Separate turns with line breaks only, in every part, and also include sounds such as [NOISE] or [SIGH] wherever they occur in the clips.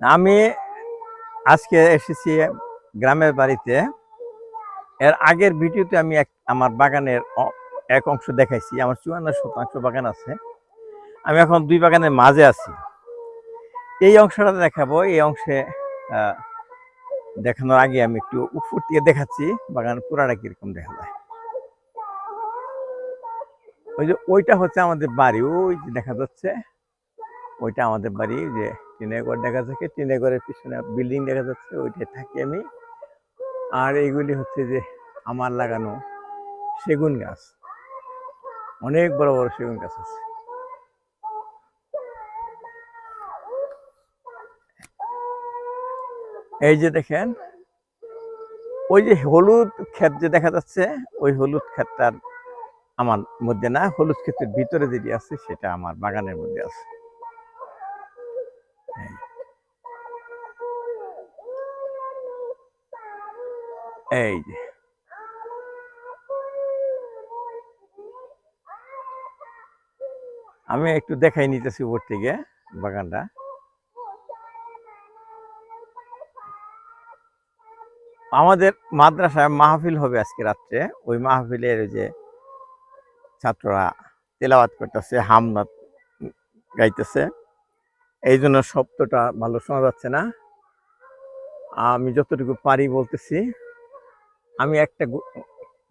আমি আজকে এসেছি গ্রামের বাড়িতে। এর আগের ভিডিওতে আমি এক, আমার বাগানের এক অংশ দেখাইছি। আমার চুয়ান্ন শতাংশ বাগান আছে। আমি এখন দুই বাগানের মাঝে আছি। এই অংশটা দেখাবো। এই অংশে দেখানোর আগে আমি একটু উপর থেকে দেখাচ্ছি বাগান পুরাটা কীরকম দেখা যায়। ওই যে, ওইটা হচ্ছে আমাদের বাড়ি। ওই যে দেখা যাচ্ছে, ওইটা আমাদের বাড়ি। যে টিনের ঘর দেখা যাচ্ছে টিনের ঘরের পিছনে বিল্ডিং দেখা যাচ্ছে ওইটাই থাকি আমি। আর এইগুলি হচ্ছে যে আমার লাগানো সেগুন গাছ। অনেক বড় বড় সেগুন গাছ আছে। এই যে দেখেন, ওই যে হলুদ ক্ষেত যে দেখা যাচ্ছে, ওই হলুদ ক্ষেতটার আমার মধ্যে না, হলুদ ক্ষেতের ভিতরে যেটি আছে, সেটা আমার বাগানের মধ্যে আছে। এই। যে আমি একটু দেখাই নিতেছি উপর থেকে বাগানটা। আমাদের মাদ্রাসায় মাহফিল হবে আজকে রাত্রে। ওই মাহফিলের যে ছাত্ররা তেলাওয়াত করতেছে হামনাত গাইতেছে। এই জন্য শব্দটা ভালো শোনা যাচ্ছে না। আমি যতটুকু পারি বলতেছি, আমি একটা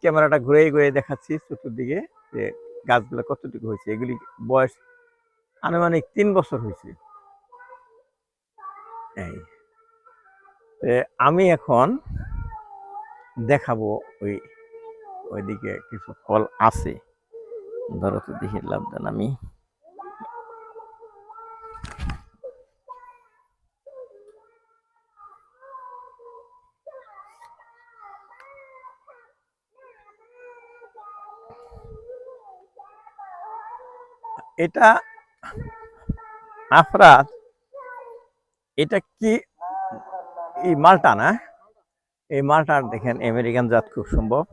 ক্যামেরাটা ঘুরে ঘুরে দেখাচ্ছি চতুর্দিকে যে গাছগুলো কতটুকু হয়েছে, এগুলি বয়স আনুমানিক তিন বছর হয়েছে। এই আমি এখন দেখাবো ওই, ওইদিকে কিছু ফল আছে। ধরো তো দেখি লাভদান আমি। এটা আফরাত এটা কি? এই মালটা না? এই মালটা দেখেন, আমেরিকান জাত খুব সম্ভব।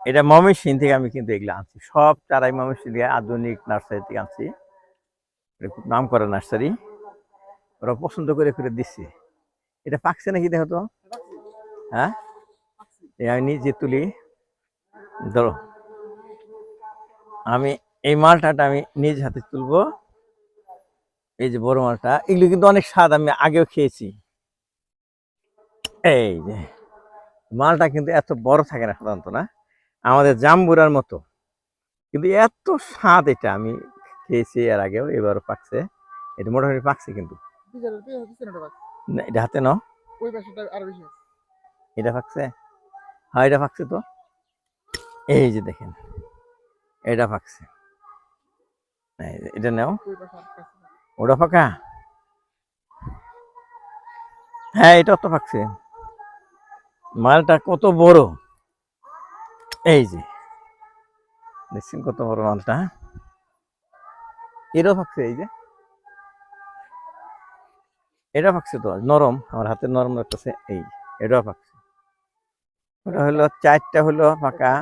এটা ময়মনসিং থেকে আমি কিন্তু এগুলো আনছি। সব চারাই ময়মনসিং থেকে আধুনিক নার্সারি থেকে আনছি। খুব নাম করা নার্সারি। ওরা পছন্দ করে করে দিচ্ছে এটা পাকছে নাকি দেখো তো? হ্যাঁ? আমি নিজে তুলি। ধরো। আমি এই মালটাটা আমি নিজ হাতে তুলবো। এই যে বড় মালটা এগুলো কিন্তু অনেক স্বাদ আমি আগেও খেয়েছি। এই যে মালটা কিন্তু এত বড় থাকে না সাধারণত না আমাদের জাম্বুরার মতো। কিন্তু এত স্বাদ এটা আমি খেয়েছি এর আগেও এবারও পাকছে। এটা মোটামুটি পাকছে কিন্তু। না, এটা হাতে
আছে
এটা পাকছে? হ্যাঁ এটা পাকছে তো। এই যে দেখেন এটা পাকছে। এটা নাও। ওটা ফাঁকা? হ্যাঁ এটা তো পাকছে মালটা কত বড়? এই যে। দেখছেন কত বড় মালটা? এটাও পাকছে এই যে। এটা পাকছে তো নরম। আমার হাতে নরম লাগতেছে এই এটাও পাকছে ওটা হলো চারটা হলো ফাঁকা।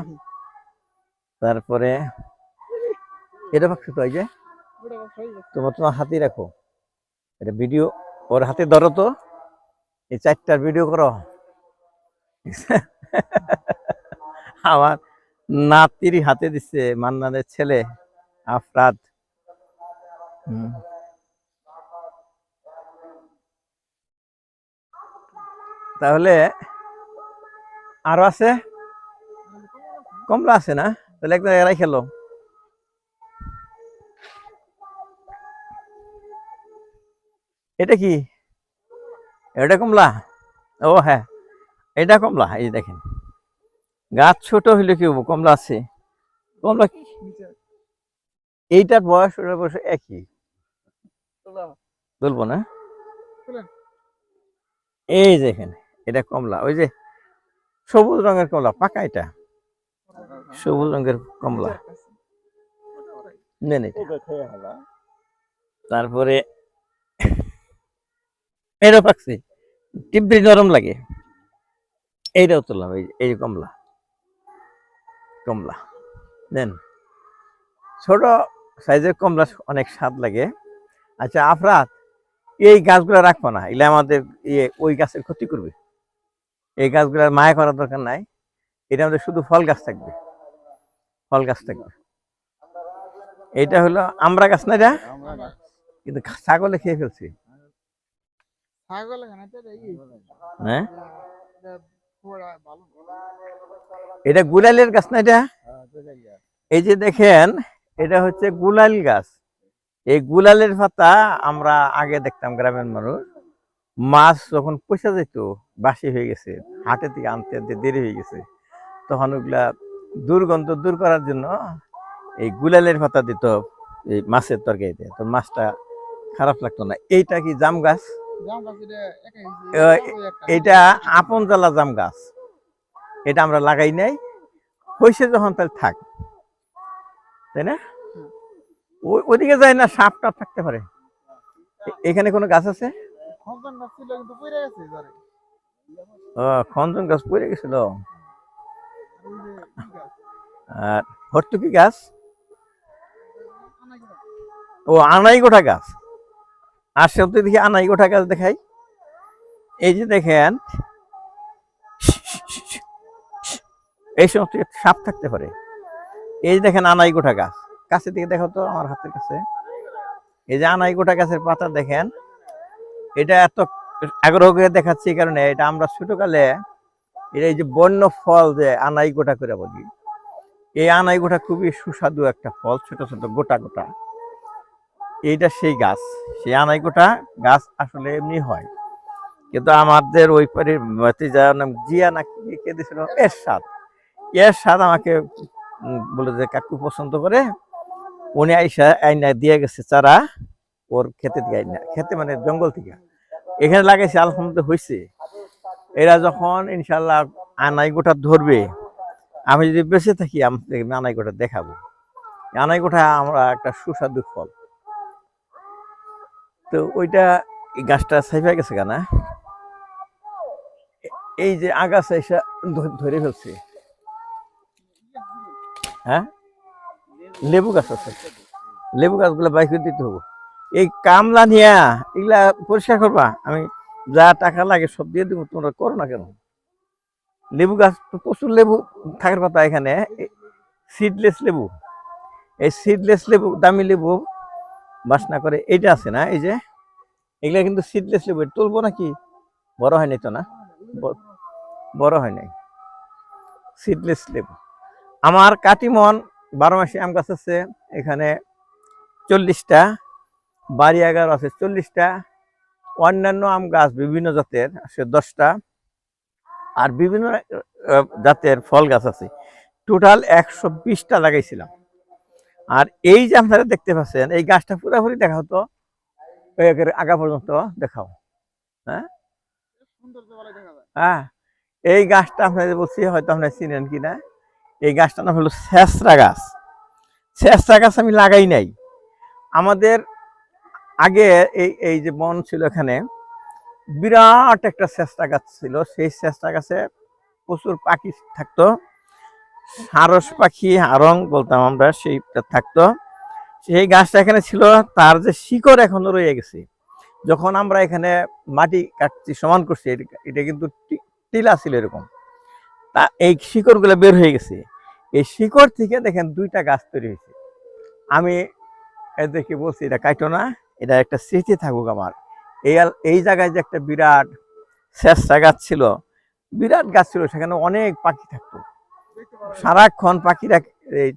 তারপরে এটা পাকছে তো এই যে। তোমার তোমার হাতে রাখো। এটা ভিডিও ওর হাতে ধরো তো। এই চারটার ভিডিও করো। [LAUGHS] আমার নাতির হাতে দিচ্ছে মান্নানের ছেলে আফরাদ। হুম। তাহলে আরও আছে? কমলা আছে না? তাহলে একদম এরাই খেলো। এটা কি? এটা কমলা? ও হ্যাঁ। এটা কমলা এই যে দেখেন। গাছ ছোট হইলে কি হব? কমলা আছে। কমলা এইটার বয়স ওটার বয়স একই। বলব না। এই দেখেন এটা কমলা। ওই যে সবুজ রঙের কমলা পাকা এটা। সবুজ রঙের কমলা। নেন এটা। তারপরে এটা পাকছে টিপড়ি নরম লাগে। এইটাও তুললাম এই এই কমলা। কমলা দেন। ছোট সাইজের কমলা অনেক স্বাদ লাগে। আচ্ছা আফরাত এই গাছগুলো রাখব না এগুলো আমাদের ইয়ে ওই গাছের ক্ষতি করবে। এই গাছগুলোর মায়া করার দরকার নাই এটা আমাদের শুধু ফল গাছ থাকবে। ফল গাছ থাকবে। এটা হলো আমরা গাছ না এটা। কিন্তু ছাগলে খেয়ে ফেলছি
ছাগল এখানে তো এই
হ্যাঁ?
এটা
গুলালের গাছ না এটা?
হ্যাঁ।
এই যে দেখেন এটা হচ্ছে গুলাল গাছ। এই গুলালের পাতা আমরা আগে দেখতাম গ্রামের মানুষ। মাছ যখন পয়সা যেত বাসি হয়ে গেছে হাটে থেকে আনতে আনতে দেরি হয়ে গেছে। তখন ওগুলা দুর্গন্ধ দূর করার জন্য এই গুলালের পাতা দিত এই মাছের তরকারিতে। তো মাছটা খারাপ লাগতো না। এইটা কি জাম গাছ?
এটা
আপন জ্বালা জাম গাছ। এটা আমরা লাগাই নাই। হয়েছে যখন তাহলে থাক। তাই না? ওইদিকে যায় না সাপ টাপ থাকতে পারে। এখানে কোনো গাছ আছে? খঞ্জন গাছ পড়ে গেছিল?
আর
হর্তুকি গাছ?
গাছ?
ও আনাই গোটা গাছ। আর সব দেখি আনাই গোটা গাছ দেখাই। এই যে দেখেন, এই সমস্ত সাপ থাকতে পারে। এই যে দেখেন আনাই গোটা গাছ, কাছের দিকে দেখো তো আমার হাতের কাছে। এই যে আনাই গোটা গাছের পাতা দেখেন, এটা এত আগ্রহ করে দেখাচ্ছি কারণে, এটা আমরা ছোটকালে এটা এই যে বন্য ফল যে আনাই গোটা করে বলি, এই আনাই গোটা খুবই সুস্বাদু একটা ফল, ছোট ছোট গোটা গোটা। এইটা সেই গাছ। সেই আনাইকোটা গাছ আসলে এমনি হয়। কিন্তু আমাদের ওই পারে নাম জিয়া না কি দিছিল? এর স্বাদ এর স্বাদ আমাকে বলে যে, কাকু পছন্দ করে? উনি আইসা আইনা দিয়ে গেছে চারা ওর খেতে দিয়ে আইনা। খেতে মানে জঙ্গল থেকে। এখানে লাগাইছে, আলহামদুলিল্লাহ হয়েছে এরা যখন ইনশাল্লাহ আনাই গোটা ধরবে, আমি যদি বেঁচে থাকি, আমি আনাই গোটা দেখাবো। আনাই গোটা আমরা একটা সুস্বাদু ফল। তো ওইটা এই গাছটা সাইফা গেছে কেনা এই যে আগাছা এসে ধরে ফেলছে। হ্যাঁ? লেবু গাছ আছে। লেবু গাছগুলো বাইক দিতে হবে। এই কামলা নিয়া এগুলা পরিষ্কার করবা? আমি যা টাকা লাগে সব দিয়ে দিব, তোমরা করো না কেন? লেবু গাছ তো প্রচুর লেবু থাকার কথা এখানে। সিডলেস লেবু। এই সিডলেস লেবু, দামি লেবু বাসনা করে, এইটা আছে না? এই যে, এগুলা কিন্তু সিডলেস লেবু তুলবো নাকি? বড় হয় নাই তো না? বড় হয় নাই। সিডলেস লেবু। আমার কাটিমন বারো মাসে আম গাছ আছে, এখানে চল্লিশটা বাড়ি এগারো আছে চল্লিশটা, অন্যান্য আম গাছ বিভিন্ন জাতের আছে দশটা, আর বিভিন্ন জাতের ফল গাছ আছে। টোটাল একশো বিশটা লাগাইছিলাম। আর এই যে আপনারা দেখতে পাচ্ছেন, এই গাছটা পুরোপুরি দেখা হতো আগা পর্যন্ত দেখাও।
যায়
হ্যাঁ এই গাছটা আপনাদের বলছি, হয়তো আপনারা চিনেন কিনা এই গাছটার নাম হলো শেষরা গাছ। শেষরা গাছ আমি লাগাই নাই। আমাদের আগে এই এই যে বন ছিল এখানে, বিরাট একটা চেষ্টা গাছ ছিল। সেই চেষ্টা গাছে প্রচুর পাখি থাকতো। সারস পাখি, হারং বলতাম আমরা, সেইটা থাকতো। সেই গাছটা এখানে ছিল, তার যে শিকড় এখনও রয়ে গেছে। যখন আমরা এখানে মাটি কাটছি, সমান করছি, এটা- কিন্তু টিলা ছিল এরকম। তা এই শিকড়গুলো বের হয়ে গেছে। এই শিকড় থেকে দেখেন দুইটা গাছ তৈরি হয়েছে। আমি এদেরকে বলছি, এটা কাটো না, এটা একটা স্মৃতি থাকুক আমার। এই এই জায়গায় যে একটা বিরাট শেষটা গাছ ছিল, বিরাট গাছ ছিল, সেখানে অনেক পাখি থাকতো। সারাক্ষণ পাখিরা এই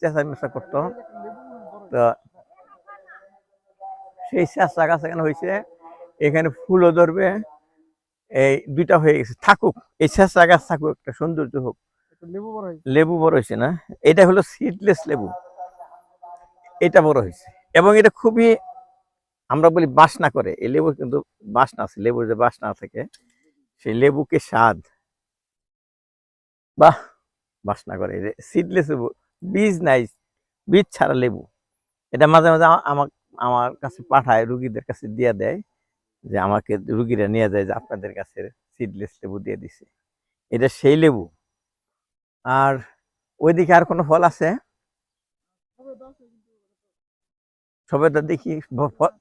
চেঁচামেচা করতো। তো সেই চেষ্টা গাছ এখানে হয়েছে এখানে ফুলও ধরবে। এই দুইটা হয়ে গেছে। থাকুক এই চেষ্টা গাছ থাকুক একটা সৌন্দর্য হোক।
লেবু বড়
লেবু বড় হয়েছে না? এটা হলো সিডলেস লেবু। এটা বড় হয়েছে। এবং এটা খুবই আমরা বলি বাসনা করে। এই লেবু কিন্তু বাসনা আছে। লেবুর যে বাসনা থাকে সেই লেবুকে স্বাদ। বাহ! বাসনা করে। সিডলেস লেবু, বীজ নাই, বীজ ছাড়া লেবু। এটা মাঝে মাঝে আমা- আমার আমার কাছে পাঠায়, রুগীদের কাছে দিয়ে দেয় যে আমাকে রুগীরা নিয়ে যায় যে আপনাদের কাছে সিডলেস লেবু দিয়ে দিছে। এটা সেই লেবু। আর ওইদিকে আর কোনো ফল আছে?
তবে দাও সে কিন্তু
সবে তো দেখি ভ- ফ-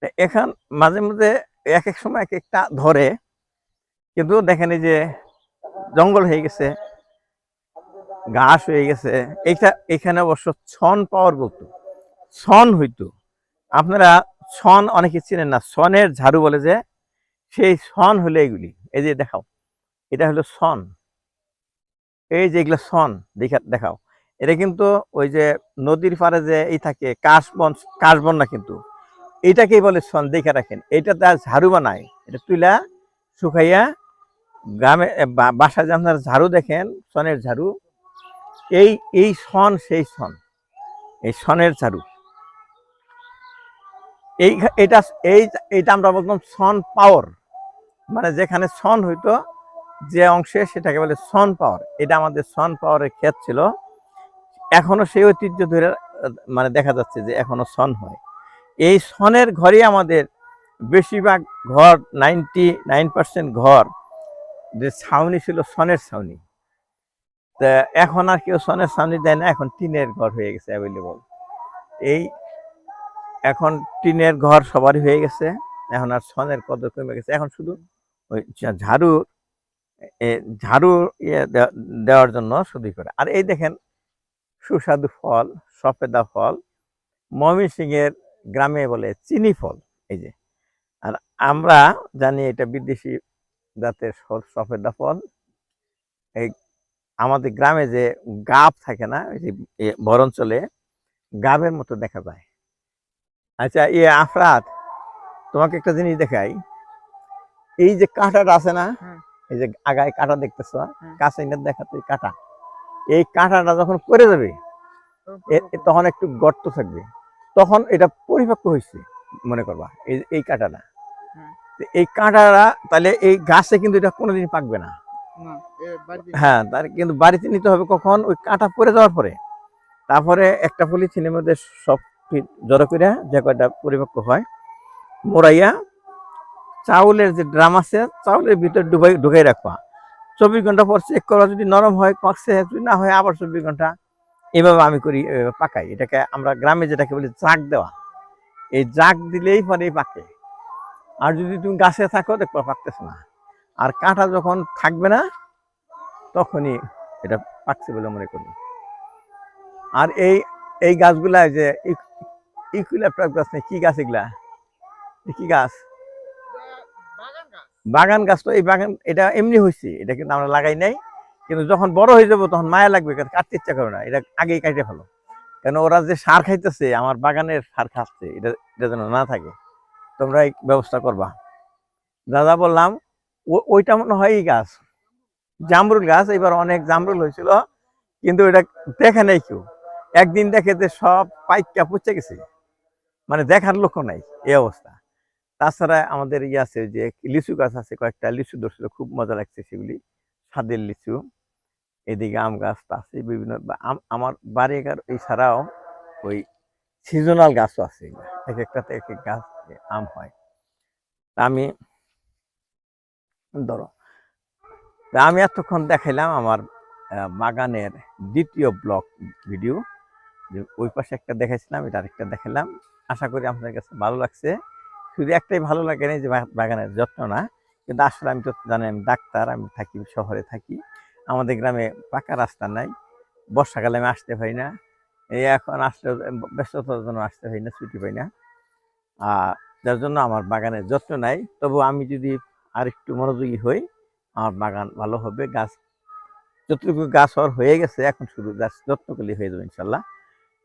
তা এখন মাঝে মাঝে এক এক সময় এক একটা ধরে। কিন্তু দেখেনি যে জঙ্গল হয়ে গেছে। ঘাস হয়ে গেছে। এইটা, এখানে অবশ্য ছন পাওয়ার বলতো। ছন হইতো। আপনারা ছন অনেকে চিনেন না। ছনের ঝাড়ু বলে যে, সেই ছন হলো এগুলি। এই যে দেখাও। এটা হলো ছন। এই যে এগুলো ছন, দেখা, দেখাও। এটা কিন্তু ওই যে নদীর পাড়ে যে এই থাকে, কাশবন কাশবন না কিন্তু। এইটাকেই বলে ছন, দেখে রাখেন। এইটা তার ঝাড়ু বানায়। এটা তুইলা শুকাইয়া গ্রামে বাসায় যে আপনার ঝাড়ু দেখেন, ছনের ঝাড়ু এই এই ছন সেই সন এই ছনের চারু। এই এটা এই, এটা আমরা বলতাম সন পাওয়ার। মানে যেখানে সন হইতো, যে অংশে সেটাকে বলে সন পাওয়ার। এটা আমাদের সন পাওয়ারের ক্ষেত ছিল। এখনও সেই ঐতিহ্য ধরে মানে দেখা যাচ্ছে যে এখনও সন হয়। এই সনের ঘরই আমাদের বেশিরভাগ ঘর নাইনটি নাইন পার্সেন্ট ঘর। যে ছাউনি ছিল সনের ছাউনি। তা এখন আর কেউ সনের সামনে দেয় না, এখন টিনের ঘর হয়ে গেছে অ্যাভেলেবল এই এখন টিনের ঘর সবারই হয়ে গেছে, এখন আর সনের কদর কমে গেছে। এখন শুধু ওই ঝাড়ু ঝাড়ু ইয়ে দেওয়া- দেওয়ার জন্য শুধুই করে। আর এই দেখেন, সুস্বাদু ফল, সফেদা ফল ময়মনসিং এর গ্রামে বলে চিনি ফল, এই যে। আর আমরা জানি এটা বিদেশি জাতের সফেদা ফল। এই আমাদের গ্রামে যে গাব থাকে না ওই যে এ, বর অঞ্চলে গাবের মতো দেখা যায়। আচ্ছা ইয়ে আফরাত তোমাকে একটা জিনিস দেখাই। এই যে কাঁটাটা আছে না এই যে আগায় কাঁটা দেখতেছো। কাছে এনে দেখা তো কাঁটা। এই কাঁটাটা যখন পরে যাবে এ- এ তখন একটু গর্ত থাকবে। তখন এটা পরিপক্ক হয়েছে মনে করবা এই এই কাঁটাটা। এই কাঁটাটা তাহলে এই গাছে কিন্তু এটা কোনোদিন পাকবে না।
এ
হ্যাঁ তার কিন্তু বাড়িতে নিতে হবে কখন? ওই কাঁটা পড়ে যাওয়ার পরে। তারপরে একটা পলিথিনের মধ্যে সব জড়ো করে যে কয়টা পরিপক্ক হয়, মোড়াইয়া চাউলের যে ড্রাম আছে, চাউলের ভিতরে ডুবাই ঢুকাই রাখবা। চব্বিশ ঘণ্টা পর চেক করা যদি নরম হয় পাকছে যদি না হয়, আবার চব্বিশ ঘণ্টা। এভাবে আমি করি পাকাই। এটাকে আমরা গ্রামে যেটাকে বলি জাগ দেওয়া। এই জাগ দিলেই পরে পাকে। আর যদি তুমি গাছে থাকো, দেখবা পাকতেছে না। আর কাঁটা যখন থাকবে না, তখনই এটা পাকছে বলে মনে করি। আর এই এই গাছগুলা যে ইকুইলাপ্টাস গাছ নেই কি গাছ এগুলা? কি গাছ?
বাগান গাছ
তো, এই বাগান, এটা এমনি হয়েছে এটা কিন্তু আমরা লাগাই নাই। কিন্তু যখন বড় হয়ে যাব, তখন মায়া লাগবে কাটতে ইচ্ছা করে না, এটা আগেই কাটে ফেলো। কেন, ওরা যে সার খাইতেছে, আমার বাগানের সার খাচ্ছে, এটা এটা যেন না থাকে। তোমরা এই ব্যবস্থা করবা। দাদা বললাম ওইটা মনে হয় এই গাছ। জামরুল গাছ, এবার অনেক জামরুল হয়েছিল, কিন্তু এটা দেখে নাই কেউ। একদিন দেখে যে সব পাইকা পচে গেছে। মানে দেখার লক্ষ্য নাই, এই অবস্থা। তাছাড়া আমাদের ইয়ে আছে যে লিচু গাছ আছে, কয়েকটা লিচু ধরছিল খুব মজা লাগছে সেগুলি। স্বাদের লিচু, এদিকে আম গাছ আছে বিভিন্ন আম- আমার বাড়ি এগার, এছাড়াও ওই সিজনাল গাছও আছে এক একটাতে এক এক গাছ আম হয়। আমি ধরো। আমি এতক্ষণ দেখাইলাম আমার বাগানের দ্বিতীয় ব্লক ভিডিও। ওই পাশে একটা দেখাইছিলাম, এটা আরেকটা দেখালাম আশা করি আপনাদের কাছে ভালো লাগছে। শুধু একটাই ভালো লাগে না যে বাগানের যত্ন না, কিন্তু আসলে আমি তো জানি আমি ডাক্তার, আমি থাকি, শহরে থাকি। আমাদের গ্রামে পাকা রাস্তা নাই। বর্ষাকালে আমি আসতে পারি না। এই এখন আসলে ব্যস্ততার জন্য আসতে পারি না, ছুটি পাই না। আর যার জন্য আমার বাগানের যত্ন নাই। তবু আমি যদি আর একটু মনোযোগী হই, আমার বাগান ভালো হবে, গাছ যতটুকু গাছ হওয়ার হয়ে গেছে, এখন শুধু গাছ যত্ন করলে হয়ে যাবে ইনশাল্লাহ।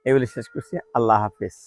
এগুলি শেষ করছি, আল্লাহ হাফেজ।